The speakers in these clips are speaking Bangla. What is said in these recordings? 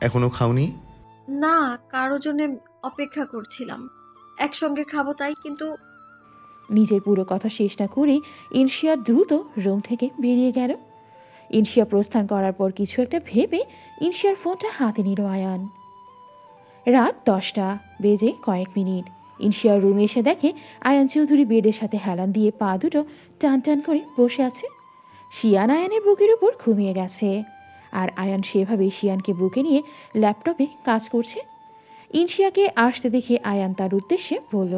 এখনও খাওনি? না কারও জন্য অপেক্ষা করছিলাম। একসঙ্গে খাব তাই কিন্তু নিজের পুরো কথা শেষ না করে ইনশিয়া দ্রুত রুম থেকে বেরিয়ে গেল। ইনশিয়া প্রস্থান করার পর কিছু একটা ভেবে ইনশিয়ার ফোনটা হাতে নিল আয়ান। রাত দশটা বেজে কয়েক মিনিট। ইনশিয়ার রুমে এসে দেখে আয়ান চৌধুরী বেডের সাথে হেলান দিয়ে পা দুটো টান টান করে বসে আছে। শিয়ান আয়ানের বুকের উপর ঘুমিয়ে গেছে। আর আয়ান সেভাবেই শিয়ানকে বুকে নিয়ে ল্যাপটপে কাজ করছে। ইনশিয়াকে আসতে দেখে আয়ান তার উদ্দেশ্যে বলল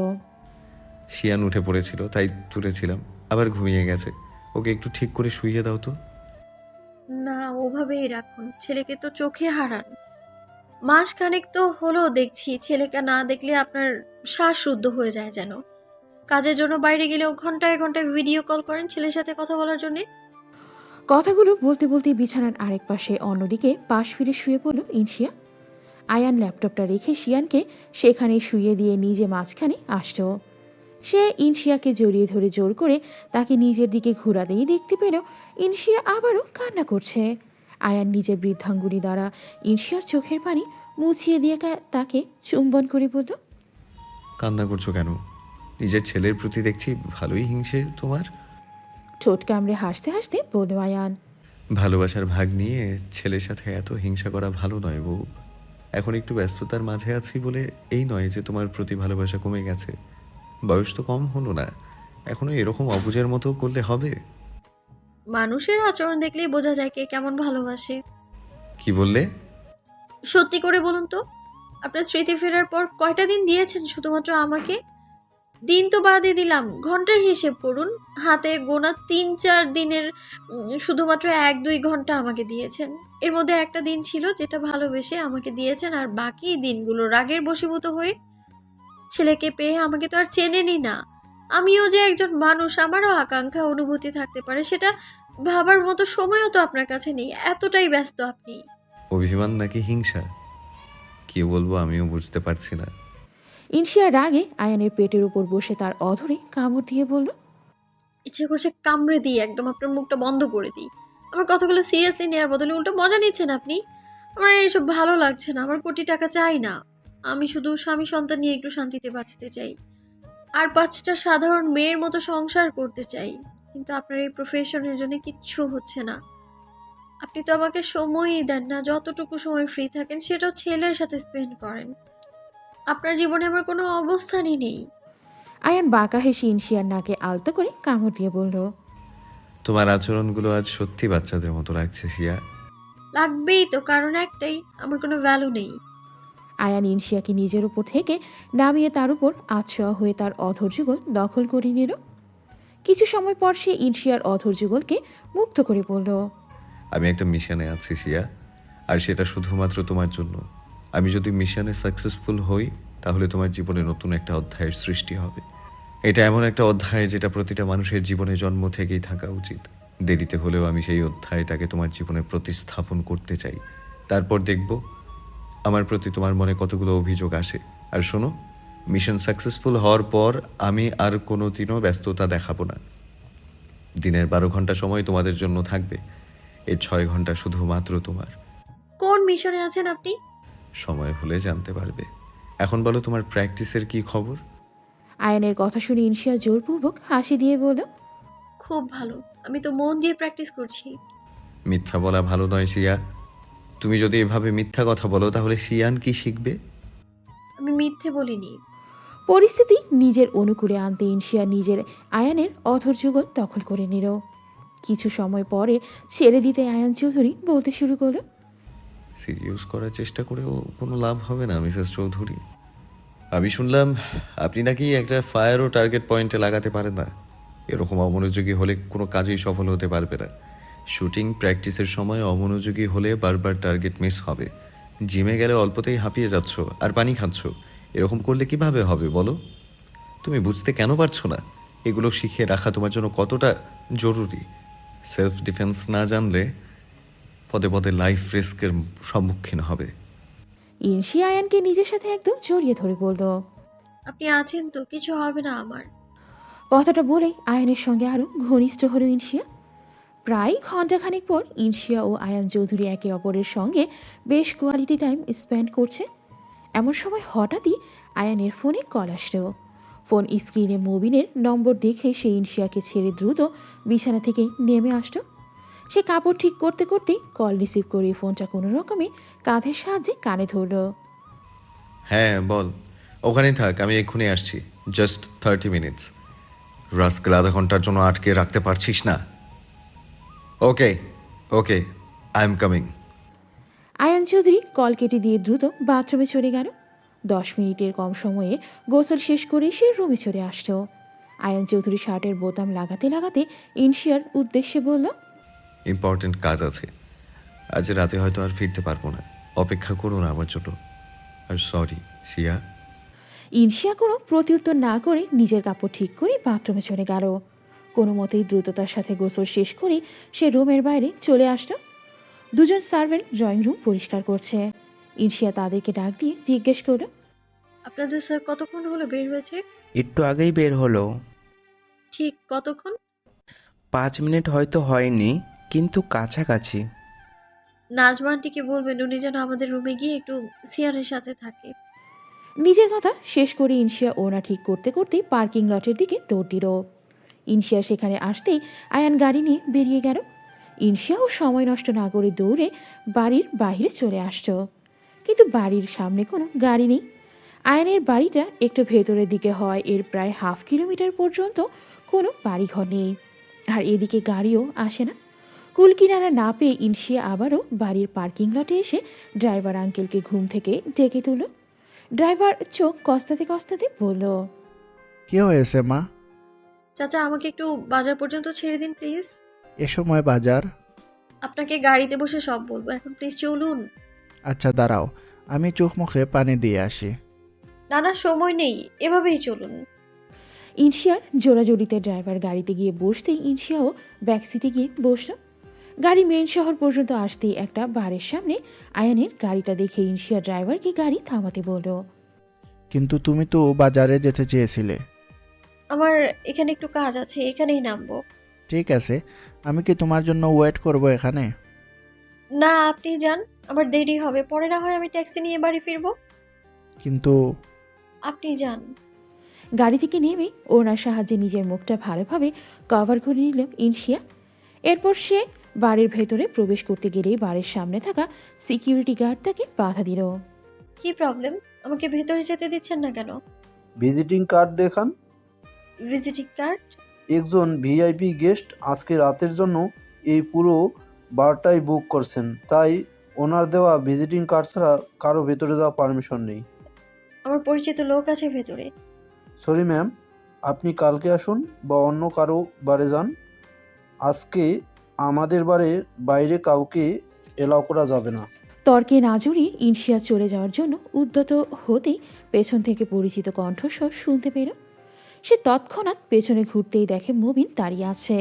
শিয়ান উঠে পড়েছিল তাই তুলেছিলাম আবার ঘুমিয়ে গেছে। ওকে একটু ঠিক করে শুইয়ে দাও তো। না ওভাবেই রাখুন ছেলেকে তো চোখে হারান। মাস খানেক তো হলো দেখছি ছেলেকে না দেখলে আপনার শ্বাস শ্বাসরুদ্ধ হয়ে যায় যেন। কাজের জন্য বাইরে গেলেও ঘন্টায় ঘন্টায় ভিডিও কল করেন ছেলের সাথে কথা বলার জন্যে। কথাগুলো বলতে বলতে বিছানার আরেক পাশে অন্যদিকে পাশ ফিরে শুয়ে পড়ল ইনশিয়া। আয়ান ল্যাপটপটা রেখে শিয়ানকে সেখানে শুয়ে দিয়ে নিজে মাঝখানে আসতো। সে ইনশিয়াকে জড়িয়ে ধরে জোর করে তাকে নিজের দিকে ঘোরাতেই দেখতে পেল ইনশিয়া আবারও কান্না করছে। আয়ান নিজের বৃদ্ধাঙ্গুলি দ্বারা ইনশিয়ার চোখের পানি মুছিয়ে দিয়ে তাকে চুম্বন করে বলল, কান্না করছ কেন? নিজের ছেলের প্রতি দেখছি ভালোই হিংসে তোমার। ঠোঁট কামড়ে হাসতে হাসতে বলল আয়ান। ভালোবাসার ভাগ নিয়ে ছেলের সাথে এত হিংসা করা ভালো নয় বউ। এখন একটু ব্যস্ততার মাঝে আছি বলে এই নয় যে তোমার প্রতি ভালোবাসা কমে গেছে। বয়স তো কম হলো না। এখনও এরকম অবুঝের মতো করলে হবে? মানুষের আচরণ দেখলেই বোঝা যায় কে কেমন ভালোবাসে। কি বললে? সত্যি করে বলুন তো আপনার স্মৃতি ফেরার পর কয়টা দিন দিয়েছেন শুধুমাত্র আমাকে? দিন তো বাদই দিলাম। ঘণ্টার হিসেব করুন, হাতে গোনা তিন চার দিনের শুধুমাত্র এক দুই ঘণ্টা আমাকে দিয়েছেন। এর মধ্যে একটা দিন ছিল যেটা ভালোবেসে আমাকে দিয়েছেন আর বাকি দিনগুলো রাগের বশীভূত হয়ে ছেলেকে পেয়ে আমাকে তো আর চেনেনি না। আমিও যে একজন মানুষ, আমারও আকাঙ্ক্ষা, অনুভূতি থাকতে পারে, সেটা ভাবার মতো সময়ও তো আপনার কাছে নেই। এতটাই ব্যস্ত আপনি। অভিমান নাকি হিংসা? কি বলব, আমিও বুঝতে পারছি না। ইনশিয়া রাগে আয়ানের পেটের উপর বসে তার অধরে কামড় দিয়ে বলল, ইচ্ছে করছে কামড়ে দিই, একদম আপনার মুখটা বন্ধ করে দিই। আমার কথাগুলো সিরিয়াসলি নেওয়ার বদলে উল্টো মজা নিচ্ছেন আপনি। আমার এইসব ভালো লাগছে না, আমার কোটি টাকা চাই না। আমি শুধু স্বামী সন্তান নিয়ে একটু শান্তিতে বাঁচতে চাই। আর পাঁচটা সাধারণ মেয়ের মতো সংসার করতে চাই। কিন্তু আপনার এই প্রফেশনের জন্য কিচ্ছু হচ্ছে না। আপনি তো আমাকে সময়ই দেন না, যতটুকু সময় ফ্রি থাকেন, সেটাও ছেলের সাথে স্পেন্ড করেন। আপনার জীবনে আমার কোনো অবস্থানই নেই। আয়ান বাঁকা হেসে ইনশিয়ার নাকে আলতো করে কামড় দিয়ে বলল তোমার আচরণগুলো আজ সত্যি বাচ্চাদের মতো লাগছে শিয়া। লাগবেই তো কারণ একটাই আমার কোনো ভ্যালু নেই। আয়ান ইনশিয়াকে নিজের উপর থেকে নামিয়ে তার উপর আছোয়া হয়ে তার অধর যুগল দখল করে নিল। কিছু সময় পর সে ইনশিয়ার অধর যুগলকে মুক্ত করে বলল আমি একটা মিশনে আছি শিয়া আর সেটা শুধুমাত্র তোমার জন্য। আমি যদি মিশনে সাকসেসফুল হই, তাহলে তোমার জীবনে নতুন একটা অধ্যায়ের সৃষ্টি হবে। এটা এমন একটা অধ্যায় যেটা প্রতিটা মানুষের জীবনে জন্ম থেকেই থাকা উচিত। দেরিতে হলেও আমি সেই অধ্যায়টাকে তোমার জীবনে প্রতিস্থাপন করতে চাই। তারপর দেখব, আমার প্রতি তোমার মনে কতগুলো অভিযোগ আসে। আর শোনো, মিশন সাকসেসফুল হওয়ার পর আমি আর কোনো দিনও ব্যস্ততা দেখাবো না। দিনের বারো ঘণ্টা সময় তোমাদের জন্য থাকবে। এর ছয় ঘণ্টা শুধুমাত্র তোমার। কোন মিশনে আছেন আপনি? সময় হলে জানতে পারবে। এখন বলো তোমার প্র্যাকটিসের কি খবর? আয়নের কথা শুনে ইনশিয়া জোরপূর্বক হাসি দিয়ে বলল খুব ভালো। আমি তো মন দিয়ে প্র্যাকটিস করছি। মিথ্যা বলা ভালো নয় শিয়া। তুমি যদি এভাবে মিথ্যা কথা বলো তাহলে শিয়ান কি শিখবে? আমি মিথ্যে বলিনি। পরিস্থিতি নিজের অনুকূলে আনতে ইনশিয়া নিজের আয়ানের অধর যুগল দখল করে নিল। কিছু সময় পরে ছেড়ে দিতে আয়ান চৌধুরী বলতে শুরু করল সিরিয়াস করার চেষ্টা করেও কোনো লাভ হবে না, মিসেস চৌধুরী। আমি শুনলাম, আপনি নাকি একটা ফায়ারও টার্গেট পয়েন্টে লাগাতে পারেন না। এরকম অমনোযোগী হলে কোনো কাজেই সফল হতে পারবে না। শুটিং প্র্যাকটিসের সময় অমনোযোগী হলে বারবার টার্গেট মিস হবে। জিমে গেলে অল্পতেই হাঁপিয়ে যাচ্ছ আর পানি খাচ্ছ। এরকম করলে কীভাবে হবে, বলো? তুমি বুঝতে কেন পারছ না? এগুলো শিখে রাখা তোমার জন্য কতটা জরুরি? সেলফ ডিফেন্স না জানলে পদে পদে লাইফ রিস্কের সম্মুখীন হবে। ইনশি আয়ানকে নিজের সাথে একদম জড়িয়ে ধরে বলল আপনি আছেন তো কিছু হবে না আমার। কথাটা বলেই আয়নের সঙ্গে আরও ঘনিষ্ঠ হলো ইনশিয়া প্রায় ঘন্টাখানেক পর ইনশিয়া ও আয়ান চৌধুরী একে অপরের সঙ্গে বেশ কোয়ালিটি টাইম স্পেন্ড করছে। এমন সময় হঠাৎই আয়ানের ফোনে কল আসলো। ফোন স্ক্রিনে মুবিনের নম্বর দেখে সে ইনশিয়াকে ছেড়ে দ্রুত বিছানা থেকে নেমে আসলো। সে কাপড় ঠিক করতে করতেই কল রিসিভ করে ফোনটা কোনো রকমে কাঁধের সাহায্যে কানে ধরলো। হ্যাঁ বল। ওখানেই থাক আমি এক্ষুনি আসছি। জাস্ট থার্টি মিনিটস রাস্কেল আধা ঘণ্টার জন্য আটকে রাখতে পারছিস না? Okay okay I am coming Ayan Chowdhury call কেটে দিয়ে দ্রুত বাথরুমে চলে গেল। দশ মিনিটের কম সময়ে গোসল শেষ করে সে রুমে চলে আসলো। আয়ান চৌধুরী শার্টের বোতাম লাগাতে লাগাতে ইনশিয়ার উদ্দেশ্যে বলল ইম্পর্ট্যান্ট কাজ আছে। আজ রাতে হয়তো আর ফিরতে পারব না। অপেক্ষা করুন আমার জন্য। আর সরি সিয়া। ইনশিয়া কোনো প্রত্যুত্তর না করে নিজের কাপড় ঠিক করে বাথরুমে চলে গেল। কোনো মতেই দ্রুততার সাথে গোসল শেষ করে সে রুমের বাইরে চলে আসলো। দুজন সার্ভেন্ট ড্রয়িং রুম পরিষ্কার করছে। ইনশিয়া তাদেরকে ডাক দিয়ে জিজ্ঞেস করল আপনাদের স্যার কতক্ষণ হলো বের হয়েছে? একটু আগেই বের হলো। ঠিক কতক্ষণ? পাঁচ মিনিট হয়তো হয়নি। কিন্তু কাছাকাছি। নাজমা আন্টিকে বলবেন উনি যেন আমাদের রুমে গিয়ে একটু সিয়ারের সাথে থাকে। নিজের কথা শেষ করে ইনশিয়া ওনা ঠিক করতে করতে পার্কিং লটের দিকে দৌড় দিল। ইনশিয়া সেখানে আসতেই আয়ান গাড়ি নিয়ে বেরিয়ে গেল। ইনশিয়াও সময় নষ্ট না করে দৌড়ে বাড়ির বাইরে চলে আসতো। কিন্তু বাড়ির সামনে কোনো গাড়ি নেই। আয়নের বাড়িটা একটু ভেতরের দিকে হয় এর প্রায় হাফ কিলোমিটার পর্যন্ত কোনো বাড়িঘর নেই। আর এদিকে গাড়িও আসে না। কুল কিনারা না পেয়ে ইনশিয়া আবারও বাড়ির পার্কিং লটে এসে ড্রাইভার আঙ্কেলকে ঘুম থেকে ডেকে তুলো ড্রাইভার চোখ কস্তাতে কস্তাতে বলল কি হয়েছে মা? চাচা আমাকে একটু বাজার পর্যন্ত ছেড়ে দিন প্লিজ। এ সময় বাজার? আপনাকে গাড়িতে বসে সব বলব। এখন প্লিজ চলুন। আচ্ছা দাঁড়াও। আমি চোখ মুখে পানি দিয়ে আসি। না না সময় নেই। এভাবেই চলুন। ইনশিয়ার জোড়াজোড়িতে ড্রাইভার গাড়িতে গিয়ে বসতেই ইনশিয়াও ব্যাক সিটে গিয়ে বসল। গাড়ি মেন শহর পর্যন্ত আসতেই একটা বারের সামনে আয়ানের গাড়িটা দেখে ইনশিয়া ড্রাইভারকে গাড়ি থামাতে বলল। কিন্তু তুমি তো বাজারে যেতে চেয়েছিলে। আমার এখানে একটু কাজ আছে এখানেই নামবো। ঠিক আছে আমি কি তোমার জন্য ওয়েট করব এখানে? না আপনি যান আমার দেরি হবে। পরে না হয় আমি ট্যাক্সি নিয়ে বাড়ি ফিরবো। কিন্তু আপনি যান। গাড়ি থেকে নেমে ওনার সাহায্যে নিজের মুখটা ভালোভাবে কভার করে নিল ইনশিয়া। এরপর সে বাড়ির ভেতরে প্রবেশ করতে গেলেই বাড়ির সামনে থাকা সিকিউরিটি গার্ড তাকে বাধা দিল। কি প্রবলেম আমাকে ভেতরে যেতে দিচ্ছেন না কেন? ভিজিটিং কার্ড দেখান। ভিজিটিং কার্ড একজন ভিআইপি গেস্ট আজকে রাতের জন্য এই পুরো বারটাই বুক করছেন। তাই ওনার দেওয়া ভিজিটিং কার্ড ছাড়া কারও ভেতরে যাওয়া পারমিশন নেই। আমার পরিচিত লোক আছে ভেতরে। সরি ম্যাম আপনি কালকে আসুন বা অন্য কারও বারে যান। আজকে আমাদের বাড়ির বাইরে কাউকে এলাও করা যাবে না। তর্কে না জড়িয়ে ইনশিয়া চলে যাওয়ার জন্য উদ্যত হতেই পেছন থেকে পরিচিত কণ্ঠস্বর শুনতে পেল। সে তৎক্ষণাৎ পেছনে ঘুরতেই দেখে মুবিন দাঁড়িয়ে আছে।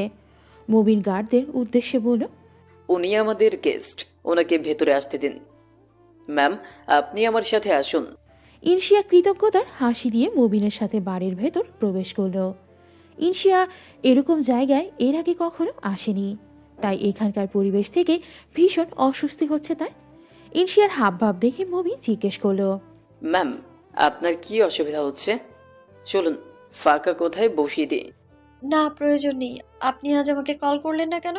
মুবিন গার্ডদের উদ্দেশ্যে বলল উনি আমাদের গেস্ট ওনাকে ভেতরে আসতে দিন। ম্যাম আপনি আমার সাথে আসুন। ইনশিয়া কৃতজ্ঞতার হাসি দিয়ে মুবিনের সাথে বাড়ির ভেতর প্রবেশ করল। ইনশিয়া এরকম জায়গায় এর আগে কখনো আসেনি। তাই এখানকার পরিবেশ থেকে ভীষণ অস্বস্তি হচ্ছে তার। ইনশিয়ার হাবভাব দেখে মুবিন জিজ্ঞেস করল। ম্যাম আপনার কি অসুবিধা হচ্ছে? চলুন ফাঁকা কোথায় বসিয়ে দিই। না প্রয়োজন নেই। আপনি আজ আমাকে কল করলেন না কেন?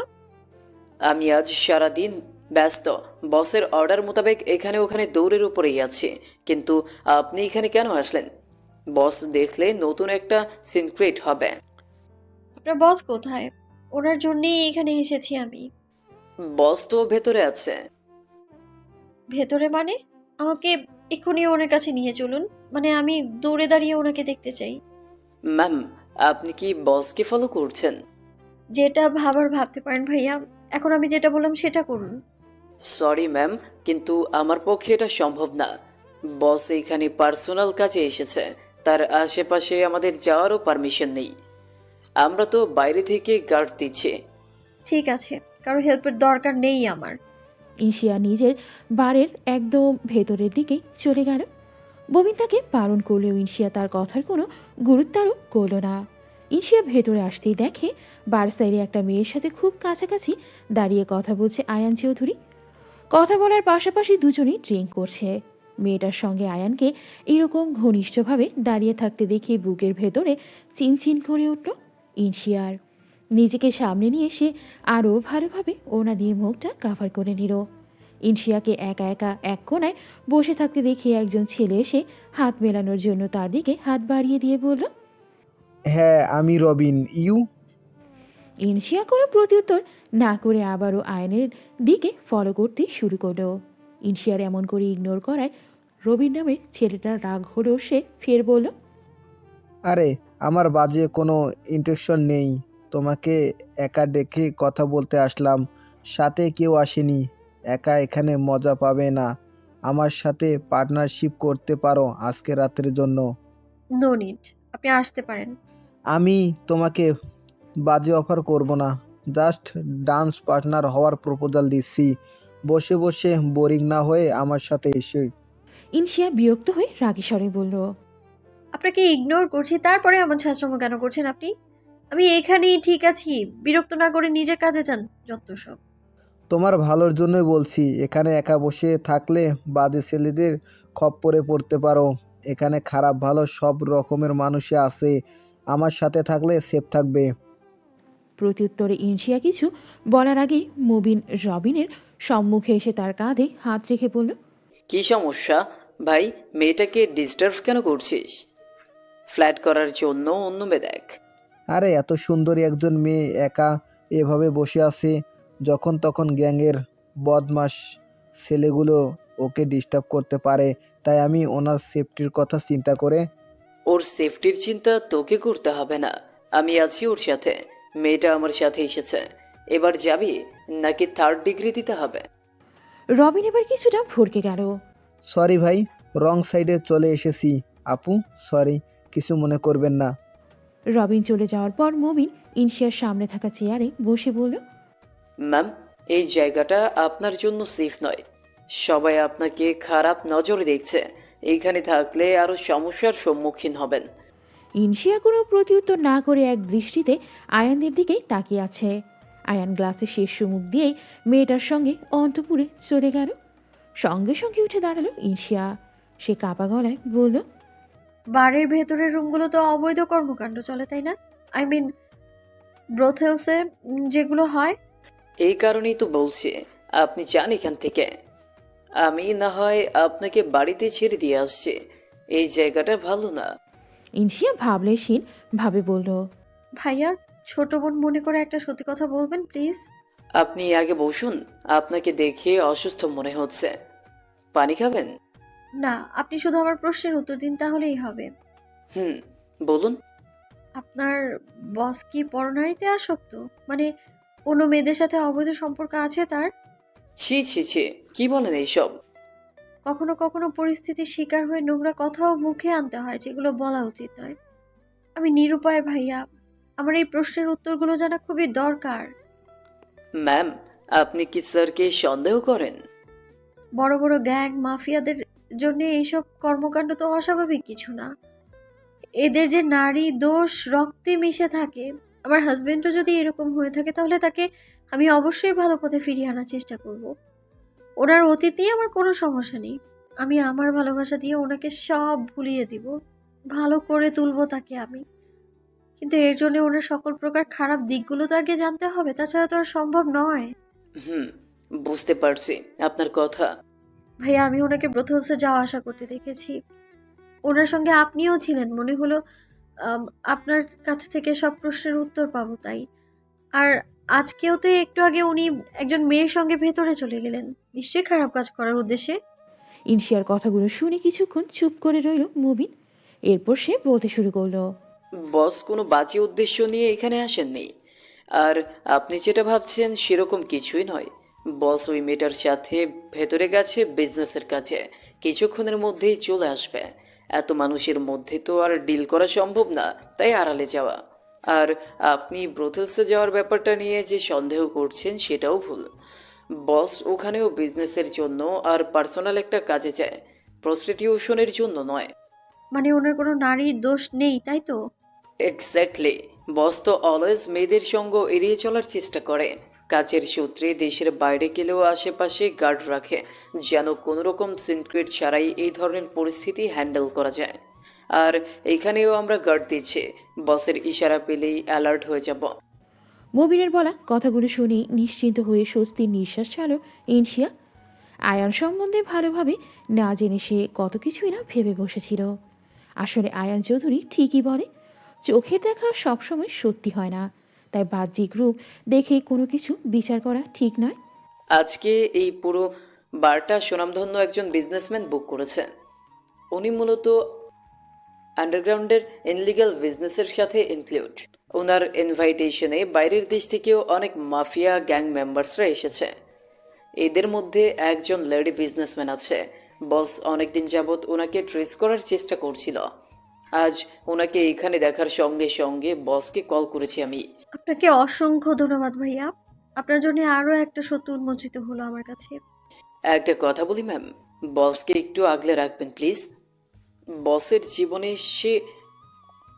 আমি আজ সারা দিন ব্যস্ত। বসের অর্ডার মোতাবেক এখানে ওখানে দৌড়ের উপরেই আছি। কিন্তু আপনি এখানে কেন আসলেন? বস দেখলে নতুন একটা সিনক্রেট হবে। আপনার বস কোথায়? ওনার জন্যেই এখানে এসেছি আমি। বস তো ভেতরে আছে। ভেতরে মানে? আমাকে এক্ষুনি ওনার কাছে নিয়ে চলুন। মানে আমি দৌড়ে দাঁড়িয়ে ওনাকে দেখতে চাই। ম্যাম আপনি কি বসকে ফলো করছেন? যেটা ভাবার ভাবতে পারেন ভাইয়া এখন আমি যেটা বললাম সেটা করুন। সরি ম্যাম কিন্তু আমার পক্ষে এটা সম্ভব না। বস এখানে পার্সোনাল কাজে এসেছে। তার আশেপাশে আমাদের যাওয়ারও পারমিশন নেই। আমরা তো বাইরে থেকে গার্ড দিচ্ছি। ঠিক আছে কারও হেল্পের দরকার নেই আমার। ইনশিয়া নিজের বারের একদম ভেতরের দিকেই চলে গেল। ববিন তাকে বারণ করলেও ইনশিয়া তার কথার কোনো গুরুত্ব আরোপ করল না। ইনশিয়া ভেতরে আসতেই দেখে বার সাইডে একটা মেয়ের সাথে খুব কাছাকাছি দাঁড়িয়ে কথা বলছে আয়ান চৌধুরী। কথা বলার পাশাপাশি দুজনেই ড্রিঙ্ক করছে। মেয়েটার সঙ্গে আয়ানকে এরকম ঘনিষ্ঠভাবে দাঁড়িয়ে থাকতে দেখে বুকের ভেতরে চিনচিন করে উঠল ইনশিয়ার নিজেকে সামনে নিয়ে এসে আরও ভালোভাবে ওনা দিয়ে মুখটা কাভার করে নিল। ইনশিয়াকে একা একা এক কোনায় বসে থাকতে দেখে একজন ছেলে এসে হাত মেলানোর জন্য তার দিকে হাত বাড়িয়ে দিয়ে বলল হ্যাঁ আমি রবিন ইউ? ইনশিয়া কোনো প্রত্যুত্তর না করে আবারও আয়নের দিকে ফলো করতে শুরু করল। ইনশিয়ার এমন করে ইগনোর করায় রবিন নামের ছেলেটার রাগ হলেও সে ফের বলল আরে আমার বাজে কোনো ইন্টেনশন নেই। তোমাকে একা ডেকে কথা বলতে আসলাম। সাথে কেউ আসেনি। একা এখানে মজা পাবে না। আমার সাথে পার্টনারশিপ করতে পারো আজকে রাতের জন্য। নো নিড আপনি আসতে পারেন। আমি তোমাকে বাজে অফার করব না। জাস্ট ডান্স পার্টনার হওয়ার প্রপোজাল দিচ্ছি। বসে বসে বোরিং না হয়ে আমার সাথে এসে। ইনশিয়া বিরক্ত হয়ে রাগী স্বরে বলল আপনাকে ইগনোর করছি তারপরে এমন ছাত্রম কেন করছেন আপনি? আমি এখানেই ঠিক আছি বিরক্ত না করে নিজের কাজে যান যত সব। তোমার ভালোর জন্যই বলছি এখানে একা বসে থাকলে বাজে ছেলেদের খপ্পরে পড়তে পারো। এখানে খারাপ ভালো সব রকমের মানুষই আছে আমার সাথে থাকলে সেফ থাকবে। প্রত্যুত্তরে ইনশিয়া কিছু বলার আগেই মুবিন রবিনের সম্মুখে এসে তার কাঁধে হাত রেখে বলল কি সমস্যা? ভাই মেয়েটাকে ডিস্টার্ব কেন করছিস? ফ্ল্যাট করার জন্য অন্য মেয়ে দেখ আরে এত সুন্দরী একজন মেয়ে একা এভাবে বসে আছে যখন তখন গ্যাংয়ের বদমাস ছেলেগুলো ওকে ডিস্টার্ব করতে পারে তাই আমি ওনার সেফটির কথা চিন্তা করে ওর সেফটির চিন্তা তোকে করতে হবে না। আমি আছি ওর সাথে। মেয়েটা আমার সাথে এসেছে। এবার যাবি নাকি থার্ড ডিগ্রি দিতে হবে? রবিন এবার কিছুটা ভরকে গেল। সরি ভাই রং সাইডে চলে এসেছি। আপু সরি কিছু মনে করবেন না। রবিন চলে যাওয়ার পর মুবিন ইনশিয়ার সামনে থাকা চেয়ারে বসে বলল ম্যাম এই জায়গাটা আপনার জন্য সেফ নয়। সবাই আপনাকে খারাপ নজরে দেখছে। এইখানে থাকলে আরও সমস্যার সম্মুখীন হবেন। ইনশিয়া কোনো প্রতিউত্তর না করে এক দৃষ্টিতে আয়ানদের দিকেই তাকিয়ে আছে। আয়ান গ্লাসে শেষ সুমুখ দিয়েই মেয়েটার সঙ্গে অন্তপুরে চলে গেল। সঙ্গে সঙ্গে উঠে দাঁড়াল ইনশিয়া। সে কাপা গলায় বলল বারের ভেতরের রুমগুলো তো অবৈধ কর্মকাণ্ড চলে তাই না? আই মিন ব্রোথেলসে যেগুলো হয়। এই কারণেই তো বলছি আপনি যান এখান থেকে। আমি না হয় আপনাকে বাড়িতে ছেড়ে দিয়ে আসছি। এই জায়গাটা ভালো না। ইনশিয়া ভাবলেশীন ভাবে বলল ভাইয়া ছোট বোন মনে করে একটা সত্যি কথা বলবেন প্লিজ আপনি আগে বসুন আপনাকে দেখে অসুস্থ মনে হচ্ছে। পানি খাবেন? না আপনি শুধু আমার প্রশ্নের উত্তর দিন তাহলেই হবে। হুম বলুন। আপনার বস কি পরনারীতে আসক্ত? মানে কোনো মেয়েদের সাথে অবৈধ সম্পর্ক আছে তার? ছি ছি ছি কি বলেন এইসব? কখনো কখনো পরিস্থিতির শিকার হয়ে নোংরা কথাও মুখে আনতে হয় যেগুলো বলা উচিত নয়। আমি নিরুপায় ভাইয়া আমার এই প্রশ্নের উত্তরগুলো জানা খুবই দরকার। ম্যাম আপনি কি স্যারকে সন্দেহ করেন? বড় বড় গ্যাং মাফিয়াদের জন্য এইসব কর্মকাণ্ড তো অস্বাভাবিক কিছু না। এদের যে নারী দোষ রক্তে মিশে থাকে, আমার হাজবেন্ডও যদি এরকম হয়ে থাকে তাহলে তাকে আমি অবশ্যই ভালো পথে ফিরিয়ে আনার চেষ্টা করব। ওনার অতীত নিয়ে আমার কোনো সমস্যা নেই। আমি আমার ভালোবাসা দিয়ে ওনাকে সব ভুলিয়ে দিব। ভালো করে তুলবো তাকে আমি। কিন্তু এর জন্য ওনার সকল প্রকার খারাপ দিকগুলো তো আগে জানতে হবে, তাছাড়া তো আর সম্ভব নয়। হুম, বুঝতে পারছি আপনার কথা। ভাইয়া আমি ওনাকে ব্রথলসে যাওয়া আসা করতে দেখেছি। ওনার সঙ্গে আপনিও ছিলেন মনে হলো আপনার কাছ থেকে সব প্রশ্নের উত্তর পাবো তাই। আর আজকেও তো একটু আগে উনি একজন মেয়ের সঙ্গে ভেতরে চলে গেলেন। নিশ্চয়ই খারাপ কাজ করার উদ্দেশ্যে? ইনশিয়ার কথাগুলো শুনে কিছুক্ষণ চুপ করে রইল মুবিন এরপর সে বলতে শুরু করল বস কোনো বাজে উদ্দেশ্য নিয়ে এখানে আসেননি। আর আপনি যেটা ভাবছেন সেরকম কিছুই নয়। বস ওই মেয়েটার সাথে ভেতরে গেছে বিজনেসের কাছে। কিছুক্ষণের মধ্যেই চলে আসবে। এত মানুষের মধ্যে তো আর ডিল করা সম্ভব না তাই আড়ালে যাওয়া। আর আপনি ব্রোথেলসে যাওয়ার ব্যাপারটা নিয়ে যে সন্দেহ করছেন সেটাও ভুল। বস ওখানেও বিজনেসের জন্য আর পার্সোনাল একটা কাজে যায় প্রস্টিটিউশনের জন্য নয়। মানে ওনার কোনো নারীর দোষ নেই তাই তো? এক্স্যাক্টলি বস তো অলওয়েজ মেয়েদের সঙ্গ এড়িয়ে চলার চেষ্টা করে। কাজের সূত্রে দেশের বাইরে গেলেও আশেপাশে গার্ড রাখে, যেন কোনো রকম সিনক্রেট ছাড়াই এই ধরনের পরিস্থিতি হ্যান্ডেল করা যায়। আর এখানেও আমরা গার্ড দিচ্ছি, বসের ইশারা পেলেই অ্যালার্ট হয়ে যাব। মবিনের বলা কথাগুলো শুনে নিশ্চিন্ত হয়ে স্বস্তির নিঃশ্বাস ছাড়ল ইনশিয়া আয়ান সম্বন্ধে ভালোভাবে না জেনে সে কত কিছুই না ভেবে বসেছিল। আসলে আয়ান চৌধুরী ঠিকই বলে, চোখের দেখা সবসময় সত্যি হয় না। তাই বাহ্যিক রূপ দেখে কোনো কিছু বিচার করা ঠিক নয়। আজকে এই পুরো বারটা সুনামধন্য একজন বিজনেসম্যান বুক করেছে উনি মূলত আন্ডারগ্রাউন্ডের ইনলিগাল বিজনেসের সাথে ইনক্লুড ওনার ইনভাইটেশনে বাইরের দেশ থেকেও অনেক মাফিয়া গ্যাং মেম্বার্সরা এসেছে। এদের মধ্যে একজন লেডি বিজনেসম্যান আছে। বস অনেকদিন যাবৎ ওনাকে ট্রেস করার চেষ্টা করছিল। আজ ওনাকে এখানে দেখার সঙ্গে সঙ্গে বসকে কল করেছি আমি। আপনাকে অসংখ্য ধন্যবাদ ভাইয়া। আপনার জন্য আরও একটা সত্য উন্মোচিত হলো আমার কাছে। একটা কথা বলি ম্যাম। বসকে একটু আগলে রাখবেন প্লিজ। বসের জীবনে সে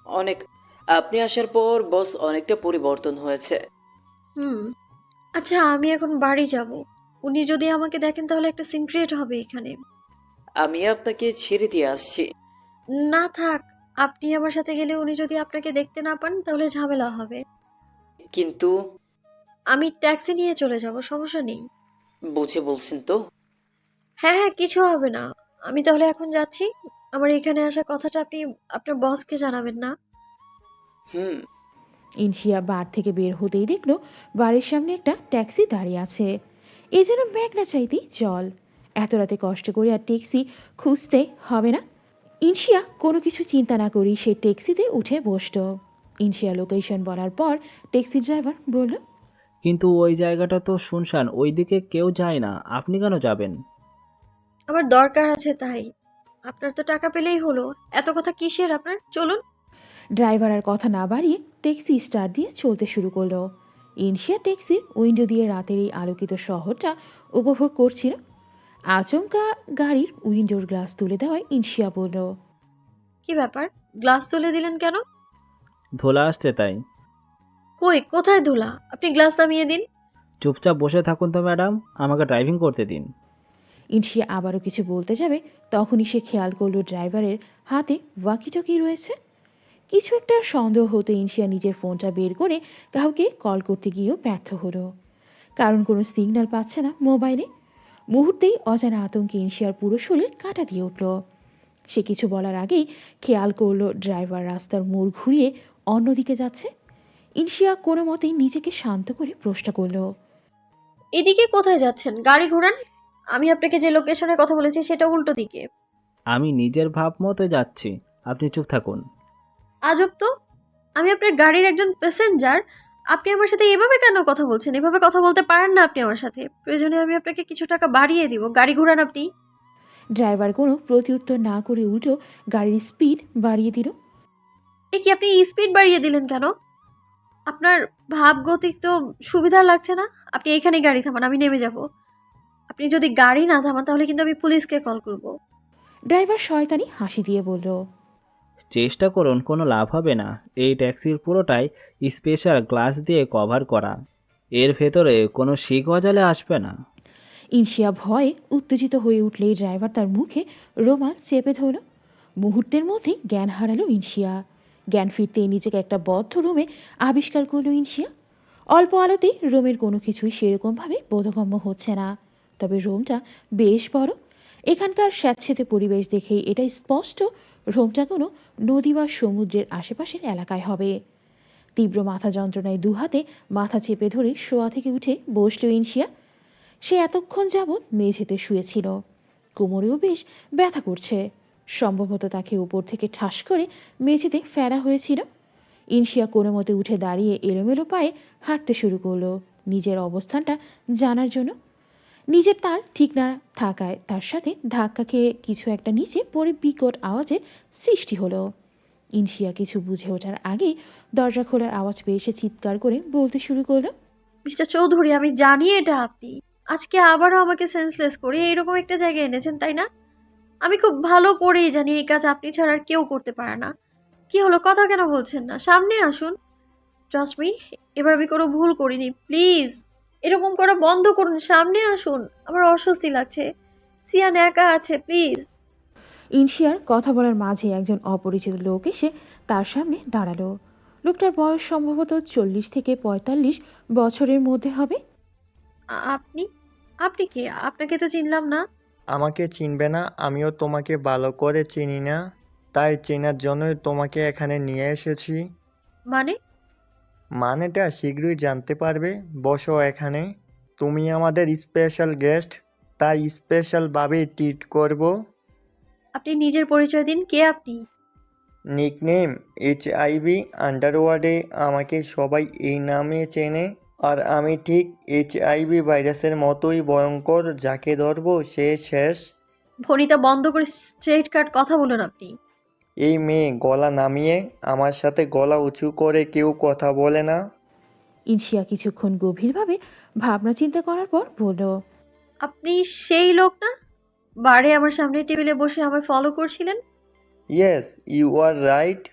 অনেক আপনি আসার পর বস অনেকটা পরিবর্তন হয়েছে। হুম। আচ্ছা আমি এখন বাড়ি যাব। উনি যদি আমাকে দেখেন তাহলে একটা সিনক্রিয়েট হবে এখানে। আমি আপনাকে ছেড়ে দিয়ে আসছি। না থাক আপনি আমার সাথে গেলে উনি যদি আপনাকে দেখতে না পান তাহলে ঝামেলা হবে। কিন্তু? আমি ট্যাক্সি নিয়ে চলে যাব সমস্যা নেই। বুঝে বলছেন তো? হ্যাঁ হ্যাঁ কিছু হবে না। আমি তাহলে এখন যাচ্ছি। আমার এখানে আসার কথাটা আপনি আপনার বসকে জানাবেন না। হুম। ইনশিয়া বার থেকে বের হতেই দেখল বাড়ির সামনে একটা ট্যাক্সি দাঁড়িয়ে আছে। এই যেন ব্যাগ না চাইতেই জল এত রাতে কষ্ট করে আর ট্যাক্সি খুঁজতে হবে না। ইনশিয়া কোনো কিছু চিন্তা না করি সে ট্যাক্সিতে উঠে বসল ইনশিয়া লোকেশন বলার পর ট্যাক্সি ড্রাইভার বলল কিন্তু ওই জায়গাটা তো শুনশান ওইদিকে কেউ যায় না আপনি কেন যাবেন? আমার দরকার আছে তাই। আপনার তো টাকা পেলেই হলো। এত কথা কিসের আপনার? চলুন। ড্রাইভার আর কথা না বাড়িয়ে ট্যাক্সি স্টার্ট দিয়ে চলতে শুরু করল। ইনশিয়া ট্যাক্সির উইন্ডো দিয়ে রাতের এই আলোকিত শহরটা উপভোগ করছিল আচমকা গাড়ির উইন্ডোর গ্লাস তুলে দেওয়ায় ইনশিয়া বলল কি ব্যাপার? গ্লাস তুলে দিলেন কেন? ধোলা আসছে তাই। কই কোথায় ধুলা? আপনি গ্লাস নামিয়ে দিন। চুপচাপ বসে থাকুন তো ম্যাডাম। আমাকে ড্রাইভিং করতে দিন। ইনশিয়া আবারও কিছু বলতে যাবে তখনই সে খেয়াল করল ড্রাইভারের হাতে ওয়াকিটকি রয়েছে। কিছু একটা সন্দেহ হতে ইনশিয়া নিজের ফোনটা বের করে কাউকে কল করতে গিয়েও ব্যর্থ হলো। কারণ কোনো সিগন্যাল পাচ্ছে না মোবাইলে। মুহূর্তেই অজানা আতঙ্কে ইনশিয়ার পুরো শরীর কাটা দিয়ে উঠল। সে কিছু বলার আগেই খেয়াল করল ড্রাইভার রাস্তার মোড় ঘুরিয়ে অন্যদিকে যাচ্ছে। ইনশিয়া কোনো মতেই নিজেকে শান্ত করে প্রশ্ন করল এদিকে কোথায় যাচ্ছেন? গাড়ি ঘোরান? আমি আপনাকে যে লোকেশনের কথা বলেছি সেটা উল্টো দিকে। আমি নিজের ভাব মতো যাচ্ছি। আপনি চুপ থাকুন। আজব তো। আমি আপনার গাড়ির একজন প্যাসেঞ্জার আপনি আমার সাথে এভাবে কেন কথা বলছেন? এভাবে কথা বলতে পারেন না আপনি আমার সাথে। প্রয়োজনে আমি আপনাকে কিছু টাকা বাড়িয়ে দিব। গাড়ি ঘোরান আপনি। ড্রাইভার কোনো প্রত্যুত্তর না করে উল্টো গাড়ির স্পিড বাড়িয়ে দিল। এ কি আপনি স্পিড বাড়িয়ে দিলেন কেন? আপনার ভাব গতিক তো সুবিধা লাগছে না। আপনি এখানে গাড়ি থামান আমি নেমে যাব। আপনি যদি গাড়ি না থামান তাহলে কিন্তু আমি পুলিশকে কল করব। ড্রাইভার শয়তানি হাসি দিয়ে বলল চেষ্টা করুন কোনো লাভ হবে না। এই ট্যাক্সির পুরোটাই স্পেশাল গ্লাস দিয়ে কভার করা। এর ভেতরে কোনো শিক অজালে আসবে না। ইনশিয়া ভয়ে উত্তেজিত হয়ে উঠলেই ড্রাইভার তার মুখে রোমাল চেপে ধরল। মুহূর্তের মধ্যেই জ্ঞান হারালো ইনশিয়া। জ্ঞান ফিরতেই নিজেকে একটা বদ্ধ রুমে আবিষ্কার করল ইনশিয়া। অল্প আলোতেই রোমের কোনো কিছুই সেরকমভাবে বোধগম্য হচ্ছে না। তবে রুমটা বেশ বড়। এখানকার স্যাঁতসেঁতে পরিবেশ দেখেই এটা স্পষ্ট রোমটা কোনো নদী বা সমুদ্রের আশেপাশের এলাকায় হবে। তীব্র মাথা যন্ত্রণায় দুহাতে মাথা চেপে ধরে শোয়া থেকে উঠে বসল ইনশিয়া। সে এতক্ষণ যাবৎ মেঝেতে শুয়েছিল। কোমরেও বেশ ব্যথা করছে। সম্ভবত তাকে উপর থেকে ঠাস করে মেঝেতে ফেরা হয়েছিল। ইনশিয়া কোনো মতে উঠে দাঁড়িয়ে এলোমেলো পায়ে হাঁটতে শুরু করল। নিজের অবস্থানটা জানার জন্য। নিজের তাল ঠিক না থাকায় তার সাথে ধাক্কা খেয়ে কিছু একটা নিচে পড়ে বিকট আওয়াজের সৃষ্টি হলো। ইনশিয়া কিছু বুঝে ওঠার আগেই দরজা খোলার আওয়াজ পেয়ে সে চিৎকার করে বলতে শুরু করল, মিস্টার চৌধুরী, আমি জানি এটা আপনি। আজকে আবারও আমাকে সেন্সলেস করে এইরকম একটা জায়গায় এনেছেন, তাই না? আমি খুব ভালো করেই জানি এই কাজ আপনি ছাড়া আর কেউ করতে পারে না। কি হলো, কথা কেন বলছেন না? সামনে আসুন। ট্রাস্ট মি এবার আমি কোনো ভুল করিনি প্লিজ এরকম করা বন্ধ করুন, সামনে আসুন। আমার অস্বস্তি লাগছে। সিয়ান একা আছে প্লিজ ইনশিয়ার কথা বলার মাঝে একজন অপরিচিত লোক এসে তার সামনে দাঁড়াল। লোকটার বয়স সম্ভবত চল্লিশ থেকে পঁয়তাল্লিশ বছরের মধ্যে হবে। আপনি? আপনি কে? আপনাকে তো চিনলাম না। আমাকে চিনবে না আমিও তোমাকে ভালো করে চিনি না। তাই চেনার জন্যই তোমাকে এখানে নিয়ে এসেছি। মানে? মানেটা শীঘ্রই জানতে পারবে। বসো এখানে। তুমি আমাদের স্পেশাল গেস্ট তাই স্পেশালভাবে ট্রিট করব। আপনি নিজের পরিচয় দিন কে আপনি? নিকনেম এইচ আইভি আন্ডারওয়ার্ডে আমাকে সবাই এই নামে চেনে আর আমি ঠিক এইচ আইভি ভাইরাসের মতোই ভয়ঙ্কর যাকে ধরবো সে শেষ। ভনিতা বন্ধ করে স্ট্রেট কাট কথা বলুন আপনি। এই মেয়ে গলা নামিয়ে আমার সাথে গলা উঁচু করে কেউ কথা বলে না। ইনশিয়া কিছুক্ষণ গভীরভাবে ভাবনা চিন্তা করার পর বলল আপনি সেই লোক না? বারে আমার সামনের টেবিলে বসে আমায় ফলো করছিলেন? Yes you R right